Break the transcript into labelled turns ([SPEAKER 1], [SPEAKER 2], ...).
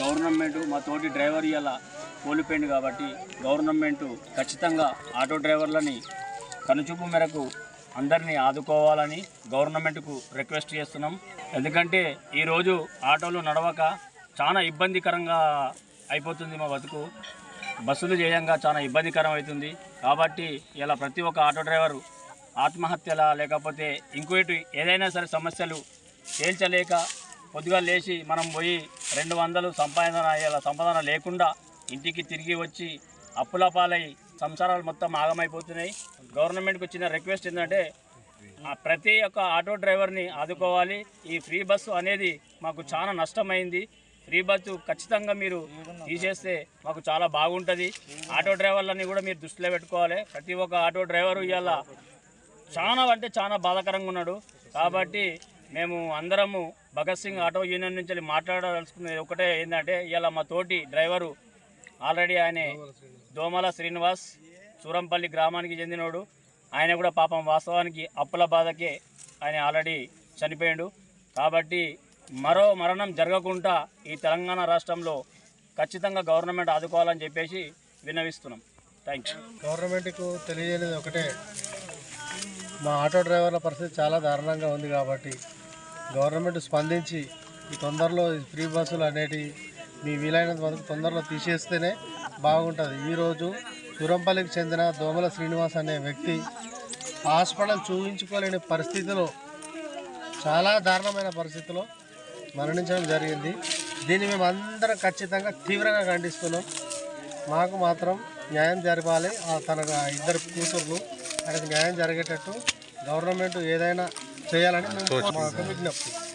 [SPEAKER 1] Government మా తోటి driver ఇలా కోల్పోయింది కాబట్టి గవర్నమెంట్ ఖచ్చితంగా ఆటో డ్రైవర్లని కనుచూపు మేరకు అందరినీ ఆదుకోవాలని గవర్నమెంట్కు రిక్వెస్ట్ చేస్తున్నాం. ఎందుకంటే ఈరోజు ఆటోలు నడవక చాలా ఇబ్బందికరంగా అయిపోతుంది మా బతుకు. బస్సులు చేయంగా చాలా ఇబ్బందికరం అవుతుంది. కాబట్టి ఇలా ప్రతి ఒక్క ఆటో డ్రైవరు ఆత్మహత్యల లేకపోతే ఇంకోటి ఏదైనా సరే సమస్యలు తేల్చలేక పొద్దుగా లేచి మనం పోయి రెండు వందలు సంపాదన ఇలా సంపాదన లేకుండా ఇంటికి తిరిగి వచ్చి అప్పుల పాలై సంసారాలు మొత్తం ఆగమైపోతున్నాయి. గవర్నమెంట్కి వచ్చిన రిక్వెస్ట్ ఏంటంటే ప్రతి ఒక్క ఆటో డ్రైవర్ని ఆదుకోవాలి. ఈ ఫ్రీ బస్సు అనేది మాకు చాలా నష్టమైంది. ఫ్రీ బస్సు ఖచ్చితంగా మీరు తీసేస్తే మాకు చాలా బాగుంటుంది. ఆటో డ్రైవర్లని కూడా మీరు దృష్టిలో పెట్టుకోవాలి. ప్రతి ఒక్క ఆటో డ్రైవరు ఇవాళ చాలా అంటే చాలా బాధాకరంగా ఉన్నాడు. కాబట్టి మేము అందరము భగత్ సింగ్ ఆటో యూనియన్ నుంచి వెళ్ళి మాట్లాడదలుచుకున్నది ఒకటే ఏంటంటే ఇవాళ మా తోటి డ్రైవరు ఆల్రెడీ ఆయన దోమల శ్రీనివాస్ సూరంపల్లి గ్రామానికి చెందినోడు. ఆయన కూడా పాపం వాస్తవానికి అప్పుల బాధకే ఆయన ఆల్రెడీ చనిపోయాడు. కాబట్టి మరో మరణం జరగకుండా ఈ తెలంగాణ రాష్ట్రంలో ఖచ్చితంగా గవర్నమెంట్ ఆదుకోవాలని చెప్పేసి విన్నవిస్తున్నాం. థ్యాంక్స్
[SPEAKER 2] గవర్నమెంట్కు తెలియజేయలేదు ఒకటే. మా ఆటో డ్రైవర్ల పరిస్థితి చాలా దారుణంగా ఉంది కాబట్టి గవర్నమెంట్ స్పందించి ఈ తొందరలో ఈ ఫ్రీ బస్సులు అనేటివి మీ వీలైనంత వరకు తొందరలో తీసేస్తేనే బాగుంటుంది. ఈరోజు తురంపల్లికి చెందిన దోమల శ్రీనివాస్ అనే వ్యక్తి హాస్పిటల్ చూపించుకోలేని పరిస్థితిలో చాలా దారుణమైన పరిస్థితిలో మరణించడం జరిగింది. దీన్ని మేము అందరం ఖచ్చితంగా తీవ్రంగా ఖండిస్తున్నాం. మాకు మాత్రం న్యాయం జరపాలి. ఆ తన ఇద్దరు కూతుర్లు ఆయనకు న్యాయం జరిగేటట్టు గవర్నమెంట్ ఏదైనా చేయాలని మేము విజ్ఞప్తి